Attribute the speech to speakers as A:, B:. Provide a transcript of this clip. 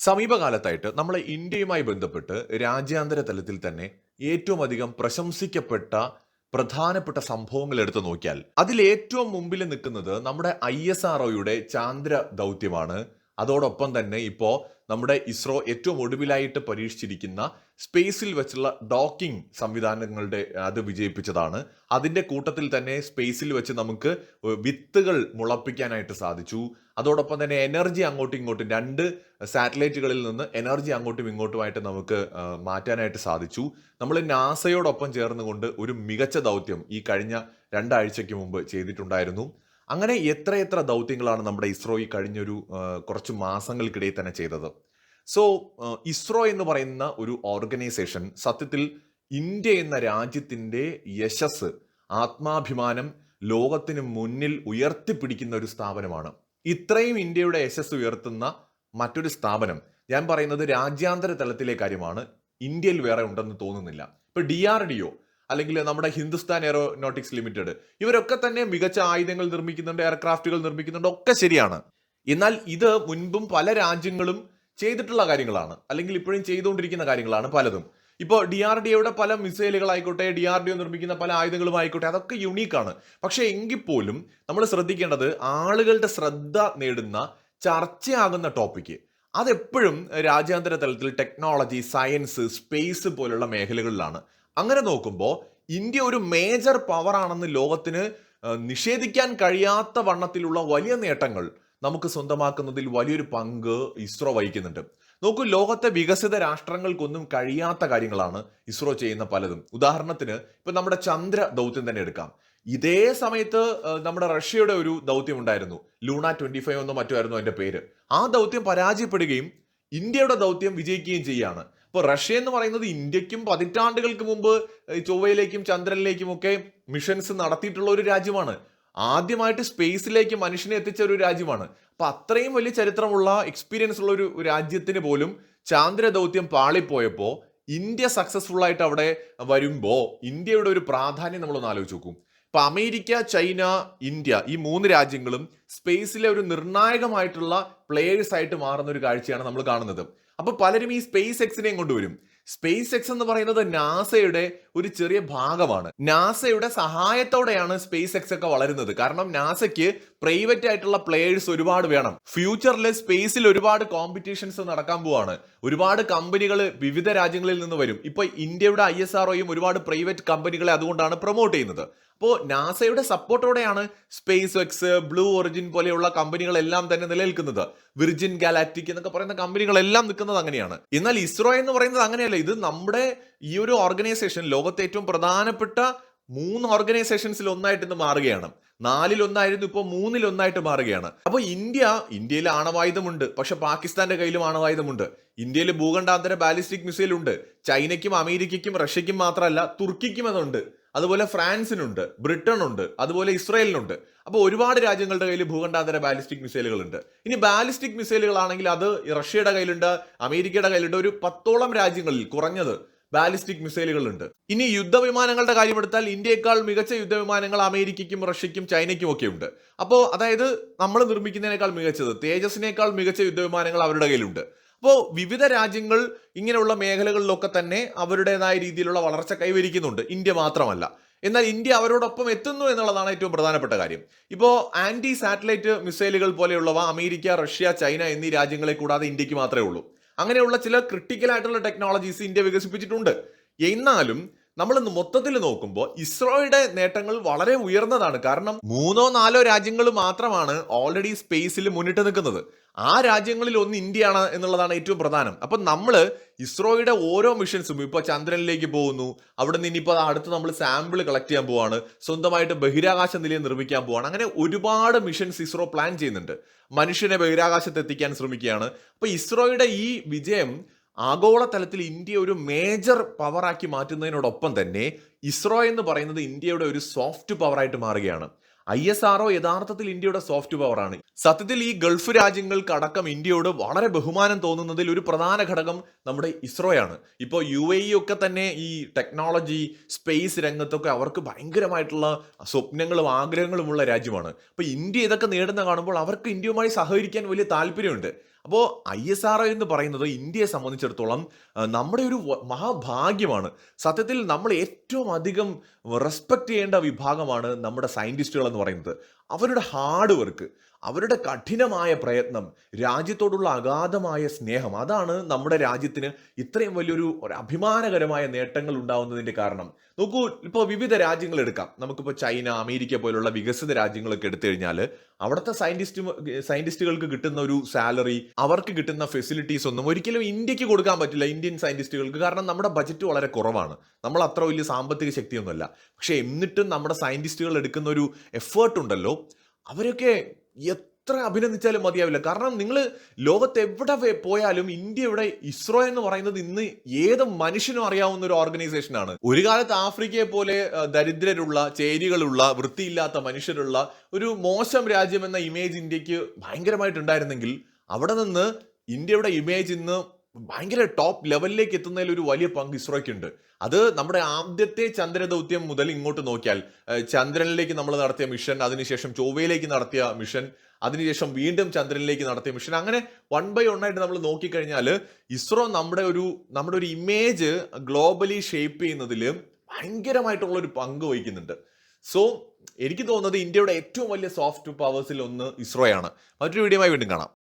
A: സമീപകാലത്തായിട്ട് നമ്മളെ ഇന്ത്യയുമായി ബന്ധപ്പെട്ട് രാജ്യാന്തര തലത്തിൽ തന്നെ ഏറ്റവും അധികം പ്രശംസിക്കപ്പെട്ട പ്രധാനപ്പെട്ട സംഭവങ്ങൾ എടുത്തു നോക്കിയാൽ അതിൽ ഏറ്റവും മുമ്പിൽ നിൽക്കുന്നത് നമ്മുടെ ഐ എസ് ആർ ചാന്ദ്ര ദൗത്യമാണ്. അതോടൊപ്പം തന്നെ ഇപ്പോൾ നമ്മുടെ ഇസ്രോ ഏറ്റവും ഒടുവിലായിട്ട് പരീക്ഷിച്ചിരിക്കുന്ന സ്പേസിൽ വെച്ചുള്ള ഡോക്കിംഗ് സംവിധാനങ്ങളുടെ അത് വിജയിപ്പിച്ചതാണ്. അതിന്റെ കൂട്ടത്തിൽ തന്നെ സ്പേസിൽ വെച്ച് നമുക്ക് വിത്തുകൾ മുളപ്പിക്കാനായിട്ട് സാധിച്ചു. അതോടൊപ്പം തന്നെ എനർജി അങ്ങോട്ടും ഇങ്ങോട്ടും രണ്ട് സാറ്റലൈറ്റുകളിൽ നിന്ന് എനർജി അങ്ങോട്ടും ഇങ്ങോട്ടുമായിട്ട് നമുക്ക് മാറ്റാനായിട്ട് സാധിച്ചു. നമ്മൾ നാസയോടൊപ്പം ചേർന്നുകൊണ്ട് ഒരു മികച്ച ദൗത്യം ഈ കഴിഞ്ഞ രണ്ടാഴ്ചയ്ക്ക് മുമ്പ് ചെയ്തിട്ടുണ്ടായിരുന്നു. അങ്ങനെ എത്രയെത്ര ദൗത്യങ്ങളാണ് നമ്മുടെ ഇസ്രോ ഈ കഴിഞ്ഞൊരു കുറച്ച് മാസങ്ങൾക്കിടയിൽ തന്നെ ചെയ്തത്. സോ ഇസ്രോ എന്ന് പറയുന്ന ഒരു ഓർഗനൈസേഷൻ സത്യത്തിൽ ഇന്ത്യ എന്ന രാജ്യത്തിന്റെ യശസ് ആത്മാഭിമാനം ലോകത്തിന് മുന്നിൽ ഉയർത്തിപ്പിടിക്കുന്ന ഒരു സ്ഥാപനമാണ്. ഇത്രയും ഇന്ത്യയുടെ യശസ് ഉയർത്തുന്ന മറ്റൊരു സ്ഥാപനം ഞാൻ പറയുന്നത് രാജ്യാന്തര തലത്തിലെ കാര്യമാണ്. ഇന്ത്യയിൽ വേറെ ഉണ്ടെന്ന് തോന്നുന്നില്ല. ഇപ്പൊ ഡി ആർ ഡി ഒ അല്ലെങ്കിൽ നമ്മുടെ ഹിന്ദുസ്ഥാൻ എയറോനോട്ടിക്സ് ലിമിറ്റഡ് ഇവരൊക്കെ തന്നെ മികച്ച ആയുധങ്ങൾ നിർമ്മിക്കുന്നുണ്ട് എയർക്രാഫ്റ്റുകൾ നിർമ്മിക്കുന്നുണ്ട് ഒക്കെ ശരിയാണ്. എന്നാൽ ഇത് മുൻപും പല രാജ്യങ്ങളും ചെയ്തിട്ടുള്ള കാര്യങ്ങളാണ്. അല്ലെങ്കിൽ ഇപ്പോഴും ചെയ്തുകൊണ്ടിരിക്കുന്ന കാര്യങ്ങളാണ് പലതും. ഇപ്പോൾ ഡി ആർ ഡി ഒയുടെ പല മിസൈലുകളായിക്കോട്ടെ ഡി ആർ ഡി ഒ നിർമ്മിക്കുന്ന പല ആയുധങ്ങളും ആയിക്കോട്ടെ അതൊക്കെ യുണീക്കാണ് പക്ഷേ എങ്കിൽ പോലും നമ്മൾ ശ്രദ്ധിക്കേണ്ടത് ആളുകളുടെ ശ്രദ്ധ നേടുന്ന ചർച്ചയാകുന്ന ടോപ്പിക്ക് അതെപ്പോഴും രാജ്യാന്തര തലത്തിൽ ടെക്നോളജി സയൻസ് സ്പേസ് പോലുള്ള മേഖലകളിലാണ്. അങ്ങനെ നോക്കുമ്പോൾ ഇന്ത്യ ഒരു മേജർ പവർ ആണെന്ന് ലോകത്തിന് നിഷേധിക്കാൻ കഴിയാത്ത വണ്ണത്തിലുള്ള വലിയ നേട്ടങ്ങൾ നമുക്ക് സ്വന്തമാക്കുന്നതിൽ വലിയൊരു പങ്ക് ഇസ്രോ വഹിക്കുന്നുണ്ട്. നോക്കൂ ലോകത്തെ വികസിത രാഷ്ട്രങ്ങൾക്കൊന്നും കഴിയാത്ത കാര്യങ്ങളാണ് ഇസ്രോ ചെയ്യുന്ന പലതും. ഉദാഹരണത്തിന് ഇപ്പൊ നമ്മുടെ ചന്ദ്ര ദൗത്യം തന്നെ എടുക്കാം. ഇതേ സമയത്ത് നമ്മുടെ റഷ്യയുടെ ഒരു ദൗത്യം ഉണ്ടായിരുന്നു. ലൂണ ട്വന്റി ഫൈവ് എന്നോ മറ്റോ ആയിരുന്നു അതിന്റെ പേര്. ആ ദൗത്യം പരാജയപ്പെടുകയും ഇന്ത്യയുടെ ദൗത്യം വിജയിക്കുകയും ചെയ്യുകയാണ് അപ്പോൾ റഷ്യ എന്ന് പറയുന്നത് ഇന്ത്യക്കും പതിറ്റാണ്ടുകൾക്ക് മുമ്പ് ചൊവ്വയിലേക്കും ചന്ദ്രനിലേക്കും ഒക്കെ മിഷൻസ് നടത്തിയിട്ടുള്ള ഒരു രാജ്യമാണ്. ആദ്യമായിട്ട് സ്പേസിലേക്ക് മനുഷ്യനെ എത്തിച്ച ഒരു രാജ്യമാണ്. അപ്പൊ അത്രയും വലിയ ചരിത്രമുള്ള എക്സ്പീരിയൻസ് ഉള്ള ഒരു രാജ്യത്തിന് പോലും ചാന്ദ്ര ദൗത്യം പാളിപ്പോയപ്പോൾ ഇന്ത്യ സക്സസ്ഫുൾ ആയിട്ട് അവിടെ വരുമ്പോ ഇന്ത്യയുടെ ഒരു പ്രാധാന്യം നമ്മളൊന്ന് ആലോചിച്ച് നോക്കും. ഇപ്പൊ അമേരിക്ക ചൈന ഇന്ത്യ ഈ മൂന്ന് രാജ്യങ്ങളും സ്പേസിലെ ഒരു നിർണായകമായിട്ടുള്ള പ്ലേയേഴ്സ് ആയിട്ട് മാറുന്ന ഒരു കാഴ്ചയാണ് നമ്മൾ കാണുന്നത്. അപ്പോൾ പലരും ഈ സ്പേസ് എക്സിനെയും കൊണ്ടുവരും. സ്പേസ് എക്സ് എന്ന് പറയുന്നത് നാസയുടെ ഒരു ചെറിയ ഭാഗമാണ്. നാസയുടെ സഹായത്തോടെയാണ് സ്പേസ് എക്സ് ഒക്കെ വളരുന്നത്. കാരണം നാസയ്ക്ക് പ്രൈവറ്റ് ആയിട്ടുള്ള പ്ലേയേഴ്സ് ഒരുപാട് വേണം. ഫ്യൂച്ചറിൽ സ്പേസിൽ ഒരുപാട് കോമ്പറ്റീഷൻസ് നടക്കാൻ പോവാണ്. ഒരുപാട് കമ്പനികൾ വിവിധ രാജ്യങ്ങളിൽ നിന്ന് വരും. ഇപ്പൊ ഇന്ത്യയുടെ ഐ എസ് ആർഒയും ഒരുപാട് പ്രൈവറ്റ് കമ്പനികളെ അതുകൊണ്ടാണ് പ്രൊമോട്ട് ചെയ്യുന്നത്. അപ്പോൾ നാസയുടെ സപ്പോർട്ടോടെയാണ് സ്പേസ് എക്സ് ബ്ലൂ ഒറിജിൻ പോലെയുള്ള കമ്പനികളെല്ലാം തന്നെ നിലനിൽക്കുന്നത്. വിർജിൻ ഗാലാക്ടിക് എന്നൊക്കെ പറയുന്ന കമ്പനികളെല്ലാം നിൽക്കുന്നത് അങ്ങനെയാണ്. എന്നാൽ ഇസ്രോ എന്ന് പറയുന്നത് അങ്ങനെയല്ല. ഇത് നമ്മുടെ ഈ ഒരു ഓർഗനൈസേഷൻ ലോകത്തെ ഏറ്റവും പ്രധാനപ്പെട്ട മൂന്ന് ഓർഗനൈസേഷൻസിൽ ഒന്നായിട്ട് ഇന്ന് മാറുകയാണ്. നാലിൽ ഒന്നായിരുന്നു ഇപ്പോൾ മൂന്നിൽ ഒന്നായിട്ട് മാറുകയാണ്. അപ്പോൾ ഇന്ത്യ ഇന്ത്യയിൽ ആണവായുധമുണ്ട്. പക്ഷെ പാകിസ്ഥാന്റെ കയ്യിലും ആണവായുധമുണ്ട്. ഇന്ത്യയിൽ ഭൂഖണ്ഡാന്തര ബാലിസ്റ്റിക് മിസൈൽ ഉണ്ട് ചൈനയ്ക്കും അമേരിക്കയ്ക്കും റഷ്യയ്ക്കും മാത്രമല്ല തുർക്കിക്കും അതുണ്ട്. അതുപോലെ ഫ്രാൻസിനുണ്ട് ബ്രിട്ടനുണ്ട് അതുപോലെ ഇസ്രായേലിനുണ്ട്. അപ്പോൾ ഒരുപാട് രാജ്യങ്ങളുടെ കയ്യിൽ ഭൂഖണ്ഡാന്തര ബാലിസ്റ്റിക് മിസൈലുകളുണ്ട്. ഇനി ബാലിസ്റ്റിക് മിസൈലുകളാണെങ്കിൽ അത് റഷ്യയുടെ കയ്യിലുണ്ട് അമേരിക്കയുടെ കയ്യിലുണ്ട്. ഒരു പത്തോളം രാജ്യങ്ങളിൽ കുറഞ്ഞത് ബാലിസ്റ്റിക് മിസൈലുകളുണ്ട്. ഇനി യുദ്ധവിമാനങ്ങളുടെ കാര്യം എടുത്താൽ ഇന്ത്യയെക്കാൾ മികച്ച യുദ്ധവിമാനങ്ങൾ അമേരിക്കയ്ക്കും റഷ്യയ്ക്കും ചൈനയ്ക്കും ഒക്കെ ഉണ്ട്. അപ്പോൾ അതായത് നമ്മൾ നിർമ്മിക്കുന്നതിനേക്കാൾ മികച്ചത് തേജസിനേക്കാൾ മികച്ച യുദ്ധവിമാനങ്ങൾ അവരുടെ കയ്യിലുണ്ട്. അപ്പോൾ വിവിധ രാജ്യങ്ങൾ ഇങ്ങനെയുള്ള മേഖലകളിലൊക്കെ തന്നെ അവരുടേതായ രീതിയിലുള്ള വളർച്ച കൈവരിക്കുന്നുണ്ട്. ഇന്ത്യ മാത്രമല്ല. എന്നാൽ ഇന്ത്യ അവരോടൊപ്പം എത്തുന്നു എന്നുള്ളതാണ് ഏറ്റവും പ്രധാനപ്പെട്ട കാര്യം. ഇപ്പോൾ ആന്റി സാറ്റലൈറ്റ് മിസൈലുകൾ പോലെയുള്ളവ അമേരിക്ക റഷ്യ ചൈന എന്നീ രാജ്യങ്ങളെ കൂടാതെ ഇന്ത്യയ്ക്ക് മാത്രമേ ഉള്ളൂ. അങ്ങനെയുള്ള ചില ക്രിട്ടിക്കൽ ആയിട്ടുള്ള ടെക്നോളജീസ് ഇന്ത്യ വികസിപ്പിച്ചിട്ടുണ്ട്. എന്നാലും നമ്മൾ ഇന്ന് മൊത്തത്തിൽ നോക്കുമ്പോൾ ഇസ്രോയുടെ നേട്ടങ്ങൾ വളരെ ഉയർന്നതാണ്. കാരണം മൂന്നോ നാലോ രാജ്യങ്ങൾ മാത്രമാണ് ഓൾറെഡി സ്പേസിൽ മുന്നിട്ട് നിൽക്കുന്നത്. ആ രാജ്യങ്ങളിൽ ഒന്ന് ഇന്ത്യയാണ് എന്നുള്ളതാണ് ഏറ്റവും പ്രധാനം. അപ്പൊ നമ്മൾ ഇസ്രോയുടെ ഓരോ മിഷൻസും ഇപ്പോൾ ചന്ദ്രനിലേക്ക് പോകുന്നു. അവിടെ നിന്ന് ഇനിയിപ്പോൾ അടുത്ത് നമ്മൾ സാമ്പിൾ കളക്ട് ചെയ്യാൻ പോവാണ്. സ്വന്തമായിട്ട് ബഹിരാകാശ നിലയം നിർമ്മിക്കാൻ പോവാണ്. അങ്ങനെ ഒരുപാട് മിഷൻസ് ഇസ്രോ പ്ലാൻ ചെയ്യുന്നുണ്ട്. മനുഷ്യനെ ബഹിരാകാശത്ത് എത്തിക്കാൻ ശ്രമിക്കുകയാണ്. അപ്പൊ ഇസ്രോയുടെ ഈ വിജയം ആഗോളതലത്തിൽ ഇന്ത്യ ഒരു മേജർ പവറാക്കി മാറ്റുന്നതിനോടൊപ്പം തന്നെ ഇസ്രോ എന്ന് പറയുന്നത് ഇന്ത്യയുടെ ഒരു സോഫ്റ്റ് പവറായിട്ട് മാറുകയാണ്. ഐ എസ് ആർഒ യഥാർത്ഥത്തിൽ ഇന്ത്യയുടെ സോഫ്റ്റ് പവറാണ്. സത്യത്തിൽ ഈ ഗൾഫ് രാജ്യങ്ങൾക്കടക്കം ഇന്ത്യയോട് വളരെ ബഹുമാനം തോന്നുന്നതിൽ ഒരു പ്രധാന ഘടകം നമ്മുടെ ഇസ്രോയാണ്. ഇപ്പോൾ യു എ ഇ ഒക്കെ തന്നെ ഈ ടെക്നോളജി സ്പേസ് രംഗത്തൊക്കെ അവർക്ക് ഭയങ്കരമായിട്ടുള്ള സ്വപ്നങ്ങളും ആഗ്രഹങ്ങളുമുള്ള രാജ്യമാണ്. അപ്പോൾ ഇന്ത്യ ഇതൊക്കെ നേടുന്ന കാണുമ്പോൾ അവർക്ക് ഇന്ത്യയുമായി സഹകരിക്കാൻ വലിയ താല്പര്യമുണ്ട്. അപ്പോൾ ഐ എസ് ആർ ഒ എന്ന് പറയുന്നത് ഇന്ത്യയെ സംബന്ധിച്ചിടത്തോളം നമ്മുടെ ഒരു മഹാഭാഗ്യമാണ്. സത്യത്തിൽ നമ്മൾ ഏറ്റവും അധികം റെസ്പെക്ട് ചെയ്യേണ്ട വിഭാഗമാണ് നമ്മുടെ സയന്റിസ്റ്റുകൾ എന്ന് പറയുന്നത്. അവരുടെ ഹാർഡ് വർക്ക് അവരുടെ കഠിനമായ പ്രയത്നം രാജ്യത്തോടുള്ള അഗാധമായ സ്നേഹം അതാണ് നമ്മുടെ രാജ്യത്തിന് ഇത്രയും വലിയൊരു അഭിമാനകരമായ നേട്ടങ്ങൾ ഉണ്ടാവുന്നതിന്റെ കാരണം. നോക്കൂ ഇപ്പോൾ വിവിധ രാജ്യങ്ങൾ എടുക്കാം. നമുക്കിപ്പോൾ ചൈന അമേരിക്ക പോലുള്ള വികസിത രാജ്യങ്ങളൊക്കെ എടുത്തു കഴിഞ്ഞാൽ അവിടുത്തെ സയന്റിസ്റ്റ് സയന്റിസ്റ്റുകൾക്ക് കിട്ടുന്ന ഒരു സാലറി അവർക്ക് കിട്ടുന്ന ഫെസിലിറ്റീസ് ഒന്നും ഒരിക്കലും ഇന്ത്യയ്ക്ക് കൊടുക്കാൻ പറ്റില്ല ഇന്ത്യൻ സയന്റിസ്റ്റുകൾക്ക് കാരണം നമ്മുടെ ബജറ്റ് വളരെ കുറവാണ്. നമ്മൾ അത്ര വലിയ സാമ്പത്തിക ശക്തിയൊന്നുമല്ല. പക്ഷേ എന്നിട്ടും നമ്മുടെ സയന്റിസ്റ്റുകൾ എടുക്കുന്ന ഒരു എഫേർട്ട് ഉണ്ടല്ലോ. അവരൊക്കെ എത്ര അഭിനന്ദിച്ചാലും മതിയാവില്ല. കാരണം നിങ്ങൾ ലോകത്ത് എവിടെ പോയാലും ഇന്ത്യയുടെ ഇസ്രോ എന്ന് പറയുന്നത് ഇന്ന് ഏത് മനുഷ്യനും അറിയാവുന്ന ഒരു ഓർഗനൈസേഷനാണ് ഒരു കാലത്ത് ആഫ്രിക്കയെ പോലെ ദരിദ്രരുള്ള ചേരികളുള്ള വൃത്തിയില്ലാത്ത മനുഷ്യരുള്ള ഒരു മോശം രാജ്യം എന്ന ഇമേജ് ഇന്ത്യയ്ക്ക് ഭയങ്കരമായിട്ടുണ്ടായിരുന്നെങ്കിൽ അവിടെ നിന്ന് ഇന്ത്യയുടെ ഇമേജ് ഇന്ന് ഭയങ്കര ടോപ്പ് ലെവലിലേക്ക് എത്തുന്നതിൽ ഒരു വലിയ പങ്ക് ഇസ്രോയ്ക്കുണ്ട്. അത് നമ്മുടെ ആദ്യത്തെ ചന്ദ്ര ദൗത്യം മുതൽ ഇങ്ങോട്ട് നോക്കിയാൽ ചന്ദ്രനിലേക്ക് നമ്മൾ നടത്തിയ മിഷൻ അതിനുശേഷം ചൊവ്വയിലേക്ക് നടത്തിയ മിഷൻ അതിനുശേഷം വീണ്ടും ചന്ദ്രനിലേക്ക് നടത്തിയ മിഷൻ അങ്ങനെ വൺ ബൈ വൺ ആയിട്ട് നമ്മൾ നോക്കിക്കഴിഞ്ഞാൽ ഇസ്രോ നമ്മുടെ ഒരു നമ്മുടെ ഒരു ഇമേജ് ഗ്ലോബലി ഷേപ്പ് ചെയ്യുന്നതിൽ ഭയങ്കരമായിട്ടുള്ള ഒരു പങ്ക് വഹിക്കുന്നുണ്ട്. സോ എനിക്ക് തോന്നുന്നത് ഇന്ത്യയുടെ ഏറ്റവും വലിയ സോഫ്റ്റ് പവേഴ്സിൽ ഒന്ന് ഇസ്രോയാണ്. മറ്റൊരു വീഡിയോയുമായി വീണ്ടും കാണാം.